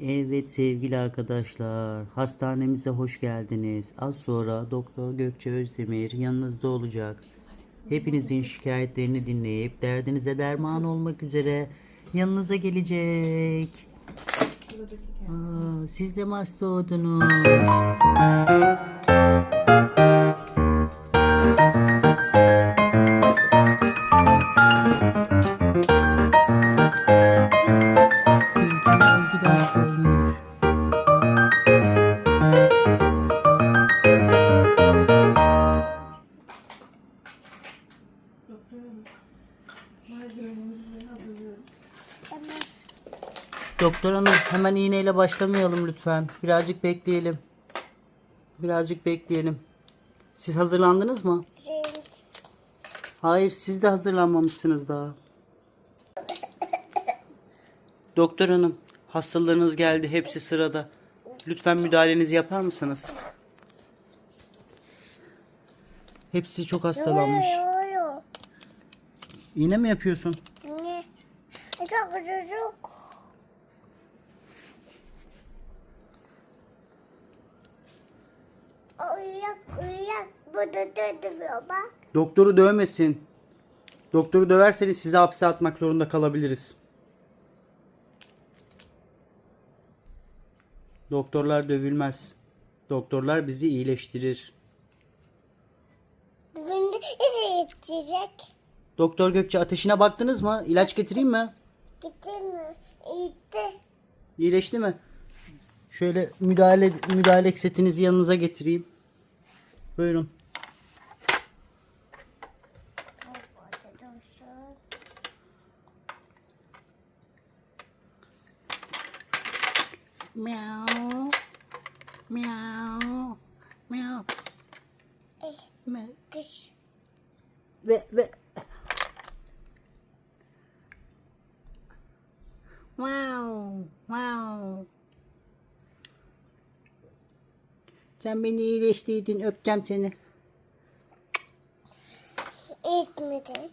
Evet sevgili arkadaşlar, hastanemize hoş geldiniz. Az sonra Doktor Gökçe Özdemir yanınızda olacak. Hepinizin şikayetlerini dinleyip derdinize derman olmak üzere yanınıza gelecek. Aa, siz de mi hasta oldunuz? Doktor hanım hemen iğneyle başlamayalım lütfen. Birazcık bekleyelim. Birazcık bekleyelim. Siz hazırlandınız mı? Hayır siz de hazırlanmamışsınız daha. Doktor hanım hastalarınız geldi hepsi sırada. Lütfen müdahalenizi yapar mısınız? Hepsi çok hastalanmış. İğne mi yapıyorsun? Ne? Çok çocuk. Uyak uyak. Bu da döndürüyor bak. Doktoru dövmesin. Doktoru döverseniz sizi hapse atmak zorunda kalabiliriz. Doktorlar dövülmez. Doktorlar bizi iyileştirir. İşe yetecek. Doktor Gökçe ateşine baktınız mı? İlaç getireyim mi? Gitti mi? Gitti. İyileşti mi? Şöyle müdahale müdahale setinizi yanınıza getireyim. Buyurun. Meow. Meow. Meow. Eh, Me- kış. Ve ve Wow, wow. Sen beni iyileştirdin, öpeceğim seni. Etmedi.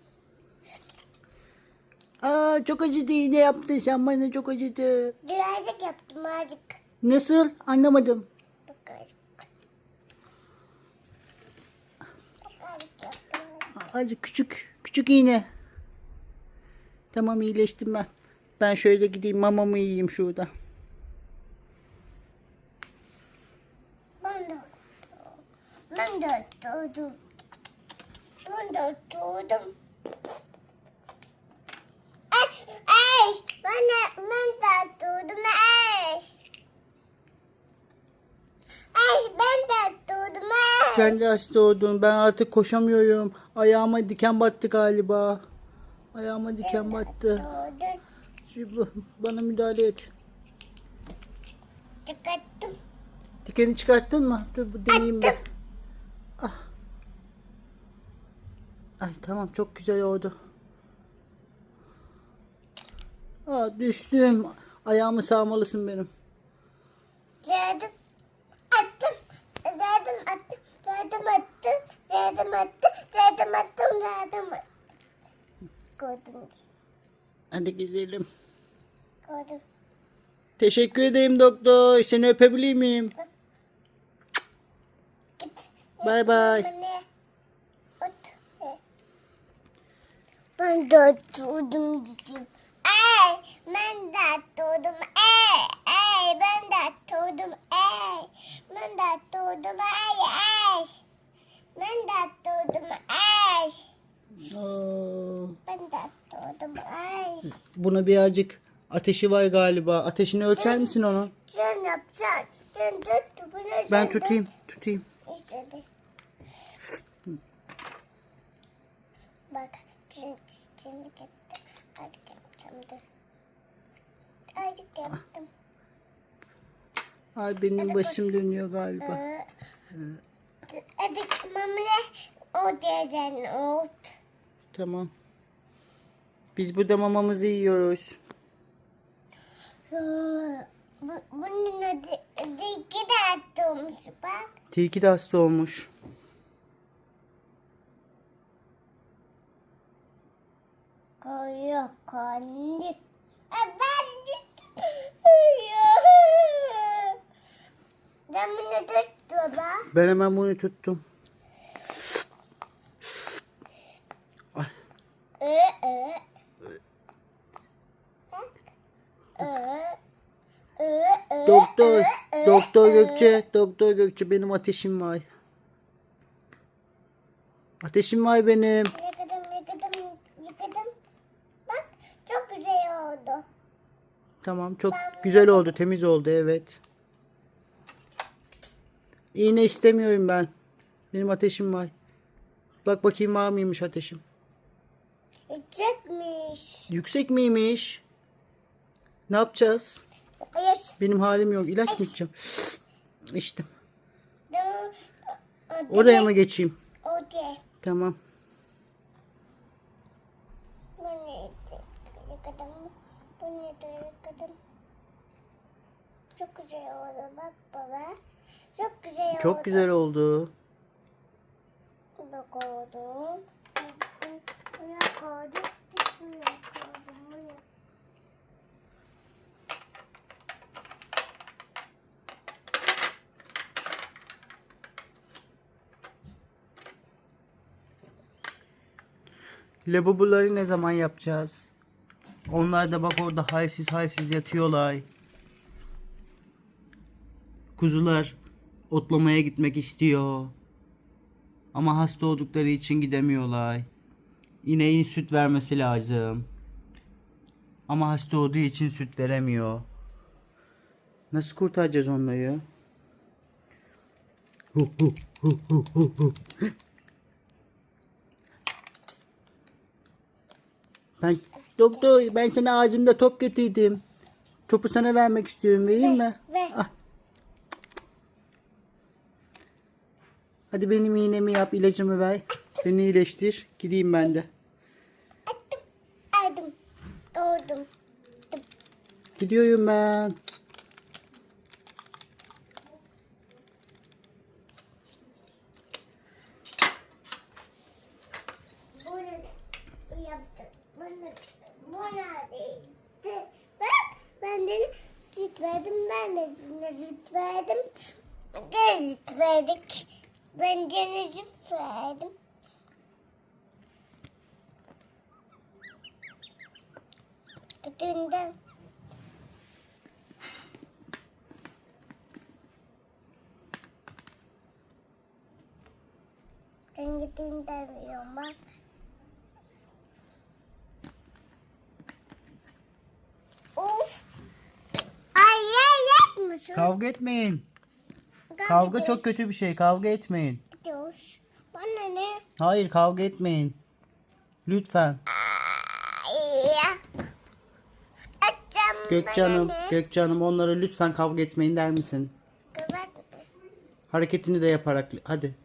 Aa, çok acıdı iğne yaptın sen bana çok acıdı. Birazcık yaptım azıcık. Nasıl? Anlamadım. Bakalım. Azıcık yaptım. Küçük, küçük iğne. Tamam iyileştim ben. Ben şöyle gideyim mamamı yiyeyim şurada. Ben de Ben de doğdum. Ben de doğdum. Ay, ay, ben de, ben de doğdum. Ay. Ay, ben de doğdum. Ay. Sen de hasta oldun. Ben artık koşamıyorum. Ayağıma diken battı galiba. Ayağıma diken battı. Bu- Bana müdahale et. Çıkarttım. Dikeni çıkarttın mı? Dur bu deneyeyim ben. Ah. Ay tamam çok güzel oldu. Aa, düştüm. Ayağımı sağmalısın benim. Zeydim. Attım. Zeydim attım. Zeydim attım. Zeydim attım. Zeydim attım. Zeydim attım. Gördüm. Hadi gidelim. Gördüm. Teşekkür ederim doktor. Seni öpebilir miyim? Git. Bay bay. Ben de doğdum dedim. Ay, ben de doğdum. Ay, ay, ben de doğdum. Ay, ben de doğdum. Ay, ay. Ben de. Ay, Aa, ben de doğdum. Ay. buna birazcık ateşi var galiba. Ateşini ölçer misin onun? Sen yapacaksın. Sen tut. Bunu Ben tutayım. Tutayım. İşte. Bak, çin çiçeğini getirdim. Azıcık yapacağım dur. Azıcık yaptım. Ay benim başım dönüyor galiba. Ee, Hadi mamle o diyeceksin o. Tamam. Biz burada mamamızı yiyoruz. Bu, bunun adı, iki de attığımız bak. Tilki de hasta olmuş. Koyu konik. Ben Sen bunu tut baba. Ben hemen bunu tuttum. Ee, ee. Bak. Ee, Doktor, ee, ee, Doktor ee. Gökçe, Doktor Gökçe benim ateşim var. Ateşim var benim. Yıkadım, yıkadım, yıkadım. Bak çok güzel oldu. Tamam çok güzel oldu, temiz oldu evet. İğne istemiyorum ben. Benim ateşim var. Bak bakayım var mıymış ateşim. Yiyecekmiş. Yüksek miymiş? Ne yapacağız? Hayır. Benim halim yok. İlaç mı içeceğim? İçtim. Oraya mı geçeyim? Oraya. Tamam. Çok güzel oldu bak baba. Çok güzel oldu. Çok güzel oldu. Bak oldu. Buraya koydum. Buraya koydum. Buraya. Lavaboları ne zaman yapacağız? Onlar da bak orada halsiz halsiz yatıyorlar. Kuzular otlamaya gitmek istiyor. Ama hasta oldukları için gidemiyorlar. İneğin süt vermesi lazım. Ama hasta olduğu için süt veremiyor. Nasıl kurtaracağız onları? Hu hu hu hu hu hu. Ben doktor ben sana ağzımda top getirdim. Topu sana vermek istiyorum. Vereyim mi? Ver. Ah. Hadi benim iğnemi yap, ilacımı ver. Beni iyileştir. Gideyim ben de. Attım. Aldım. Koydum. Gidiyorum ben. Bunu yaptım. Bunu, buna değdi. Ben de süt verdim. Ben de süt verdim. Süt verdik. Ben de süt verdim. Dünden. Ben gittiğimden biliyorum bak. Of. Ay yapmışsın. Kavga etmeyin. Kavga çok kötü bir şey. Kavga etmeyin. Dur. Bana ne? Hayır kavga etmeyin. Lütfen. Ay. Açacağım Gökcanım, bana ne? Gökcanım onlara lütfen kavga etmeyin der misin? Kapat. Hareketini de yaparak. Hadi.